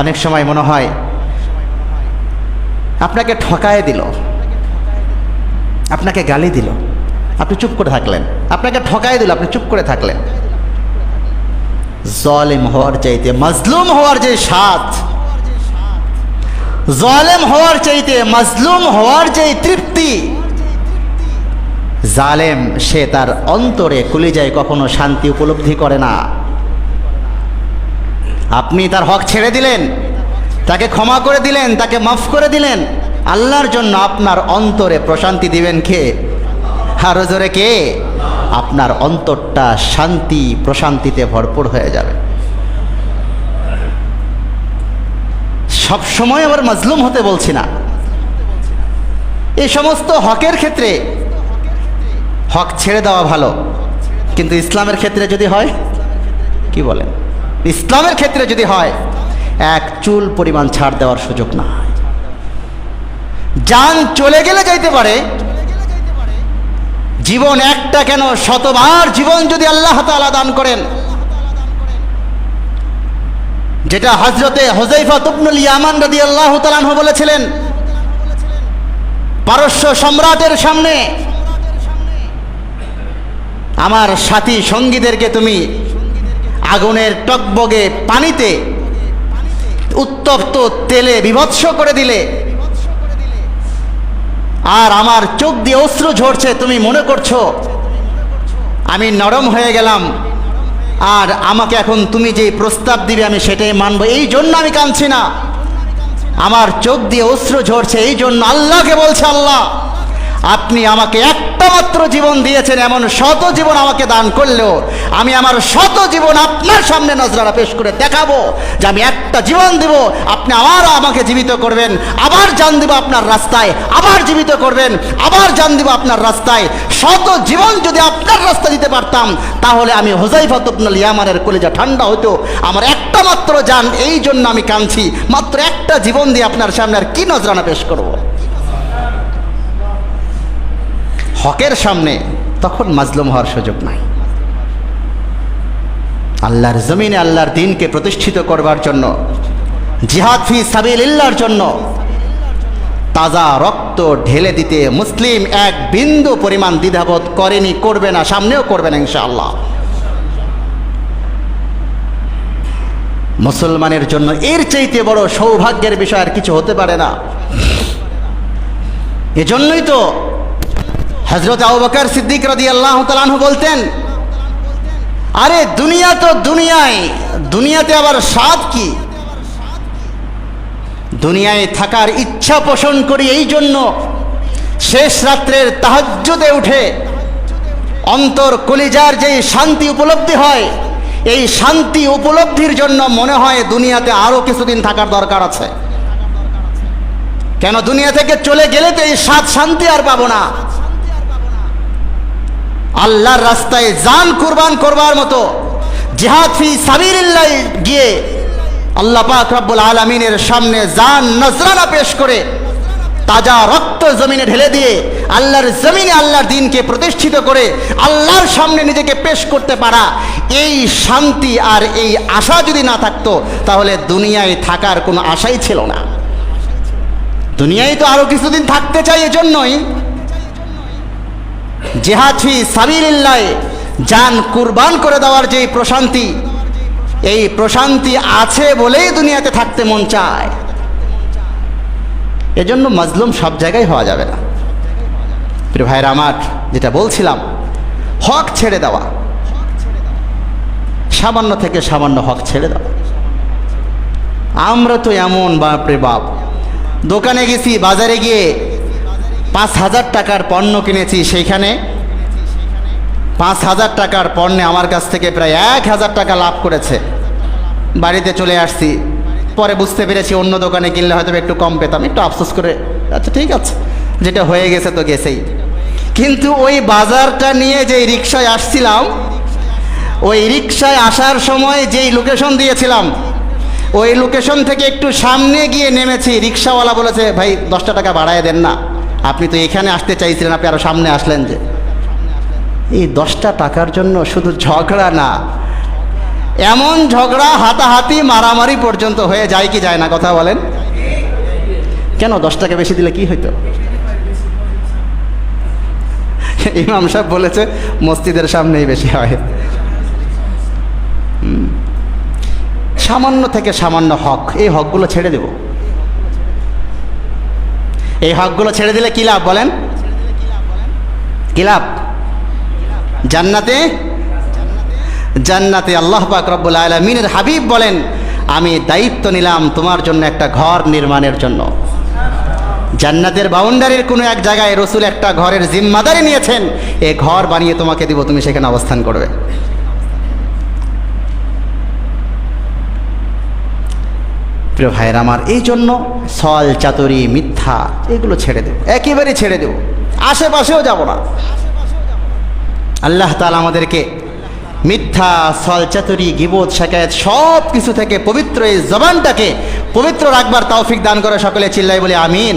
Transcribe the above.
অনেক সময় মনে হয়, আপনাকে ঠকায় দিল, আপনাকে গালি দিল, আপনি চুপ করে থাকলেন, আপনাকে ঠকায় দিল, আপনি চুপ করে থাকলেন। জলেম হওয়ার চাইতে মজলুম হওয়ার যে স্বাদ, জলেম হওয়ার চাইতে মজলুম হওয়ার যে তৃপ্তি, জালেম সে তার অন্তরে কলিজায় কখনো শান্তি উপলব্ধি করে না। আপনি তার হক ছেড়ে দিলেন, তাকে ক্ষমা করে দিলেন, তাকে মাফ করে দিলেন। আল্লাহর জন্য আপনার অন্তরে প্রশান্তি দিবেন কে? আরও জোরে কে? আপনার অন্তরটা শান্তি, প্রশান্তিতে ভরপুর হয়ে যাবে। সব সময় আবার মজলুম হতে বলছি না। এই সমস্ত হকের ক্ষেত্রে হক ছেড়ে দেওয়া ভালো, কিন্তু ইসলামের ক্ষেত্রে যদি হয়, কি বলেন? ইসলামের ক্ষেত্রে যদি হয়, এক চুল পরিমাণ ছাড় দেওয়ার সুযোগ না যান চলে গেলে যাইতে পারে। জীবন একটা কেন? শতবার জীবন যদি আল্লাহ তাআলা দান করেন। যেটা হজরতে হোজাইফা তুবনুল ইয়ামান রাদি আল্লাহ তালাহ বলেছিলেন, পারস্য সম্রাটের সামনে আমার সাথী সঙ্গীদেরকে তুমি আগুনের টকবগে পানিতে উত্তপ্ত তেলে বিভৎস করে দিলে। আর আমার চোখ দিয়ে অশ্রু ঝরছে, তুমি মনে করছ? আমি নরম হয়ে গেলাম। আর আমাকে এখন তুমি যে প্রস্তাব দিবে, আমি সেটাই মানব। এই জন্য আমি কাঁদছি না। আমার চোখ দিয়ে অশ্রু ঝরছে, এই জন্য আল্লাহকে বলছে আল্লাহ, আপনি আমাকে মাত্র জীবন দিয়েছেন এমন শত জীবন আমাকে দান করলেও আমি আমার শত জীবন আপনার সামনে নজরানা পেশ করে দেখাবো যে আমি একটা জীবন দিব, আপনি আবার আমাকে জীবিত করবেন, আবার জান দিব আপনার রাস্তায়, আবার জীবিত করবেন, আবার জান দিব আপনার রাস্তায়। শত জীবন যদি আপনার রাস্তা দিতে পারতাম, তাহলে আমি হোজাইফা তুবনুল ইয়ামানের কলেজা ঠান্ডা হতো আমার একটা মাত্র যান, এই জন্য আমি কাঁদছি। মাত্র একটা জীবন দিয়ে আপনার সামনে আর কি নজরানা পেশ করব? হকের সামনে তখন মাজলুম হওয়ার সুযোগ নাই। আল্লাহর জমিনে আল্লাহর দিনকে প্রতিষ্ঠিত করবার জন্য, জিহাদ ফি সাবিল ইল্লার জন্য তাজা রক্ত ঢেলে দিতে মুসলিম এক বিন্দু পরিমাণ দ্বিধাবোধ করেনি, করবে না, সামনেও করবে না ইনশাআল্লাহ। মুসলমানের জন্য এর চাইতে বড় সৌভাগ্যের বিষয় আর কিছু হতে পারে না। এজন্যই তো হজরত আবু সিদ্দিক রাদি আল্লাহ তালানহু বলতেন, আরে, দুনিয়া তো দুনিয়ায়, দুনিয়াতে আবার স্বাদ কি? দুনিয়ায় থাকার ইচ্ছা পোষণ করি এই জন্য শেষ রাত্রের তাহাজ্জুদে উঠে অন্তর কলিজার যে শান্তি উপলব্ধি হয়, এই শান্তি উপলব্ধির জন্য মনে হয় দুনিয়াতে আরও কিছুদিন থাকার দরকার আছে। কেন দুনিয়া থেকে চলে গেলে তো এই স্বাদ শান্তি আর পাবো না? আল্লাহর রাস্তায় জান কুরবান করবার মতো জিহাদ ফি গিয়ে আল্লাহ পাক রব্বুল আলমিনের সামনে জান নজরানা পেশ করে তাজা রক্ত জমিনে ঢেলে দিয়ে আল্লাহর জমিনে আল্লাহর দিনকে প্রতিষ্ঠিত করে আল্লাহর সামনে নিজেকে পেশ করতে পারা, এই শান্তি আর এই আশা যদি না থাকতো, তাহলে দুনিয়ায় থাকার কোনো আশাই ছিল না। দুনিয়ায় তো আরও কিছুদিন থাকতে চাই এজন্যই জেহাদি সাবিল্লায় যান কুরবান করে দেওয়ার যে প্রশান্তি, এই প্রশান্তি আছে বলেই দুনিয়াতে থাকতে মন চায়। এজন্য মজলুম সব জায়গায় হওয়া যাবে না। প্রিয় ভাইরা আমার যেটা বলছিলাম, হক ছেড়ে দেওয়া। সামান্য থেকে সামান্য হক ছেড়ে দেওয়া। আমরা তো এমন বাপরে বাপ। দোকানে গেছি, বাজারে গিয়ে পাঁচ হাজার টাকার পণ্য কিনেছি সেইখানে। পাঁচ হাজার টাকার পণ্যে আমার কাছ থেকে প্রায় এক হাজার টাকা লাভ করেছে। বাড়িতে চলে আসছি। পরে বুঝতে পেরেছি অন্য দোকানে কিনলে হয়তো একটু কম পেতাম, একটু আফসোস করে আচ্ছা ঠিক আছে, যেটা হয়ে গেছে তো গেছেই। কিন্তু ওই বাজারটা নিয়ে যেই রিক্সায় আসছিলাম, ওই রিক্সায় আসার সময় যেই লোকেশন দিয়েছিলাম, ওই লোকেশন থেকে একটু সামনে গিয়ে নেমেছি। রিক্সাওয়ালা বলেছে, ভাই, দশটা টাকা বাড়ায় দেন না। আপনি তো এখানে আসতে চাইছিলেন, আপনি আরও সামনে আসলেন যে। এই দশটা টাকার জন্য শুধু ঝগড়া না, এমন ঝগড়া হাতাহাতি মারামারি পর্যন্ত হয়ে যায় কি যায় না, কথা বলেন। কেন দশ টাকা বেশি দিলে কি হইতো? ইমাম সাহেব বলেছে, মসজিদের সামনেই বেশি হয়। সামান্য থেকে সামান্য হক, এই হকগুলো ছেড়ে দেব। এই হকগুলো ছেড়ে দিলে কি লাভ বলেন? কি লাভ? জান্নাতে? জান্নাতে আল্লাহ পাক রব্বুল আলমিনের হাবিব বলেন, আমি দায়িত্ব নিলাম তোমার জন্য একটা ঘর নির্মাণের জন্য। জান্নাতের বাউন্ডারির কোনো এক জায়গায় রসুল একটা ঘরের জিম্মাদারি নিয়েছেন, এ ঘর বানিয়ে তোমাকে দিব, তুমি সেখানে অবস্থান করবে। প্রিয় ভাইয়ের আমার এই জন্য সল চাতুরি, মিথ্যা, এগুলো ছেড়ে দেব। একেবারে ছেড়ে দেব। আশেপাশেও যাব না। আল্লাহ তালা আমাদেরকে মিথ্যা সল চাতুরি গিবোধ শাকায়ত সব কিছু থেকে পবিত্র এই জবানটাকে পবিত্র রাখবার তৌফিক দান করে সকলে, চিল্লাই বলে, আমিন।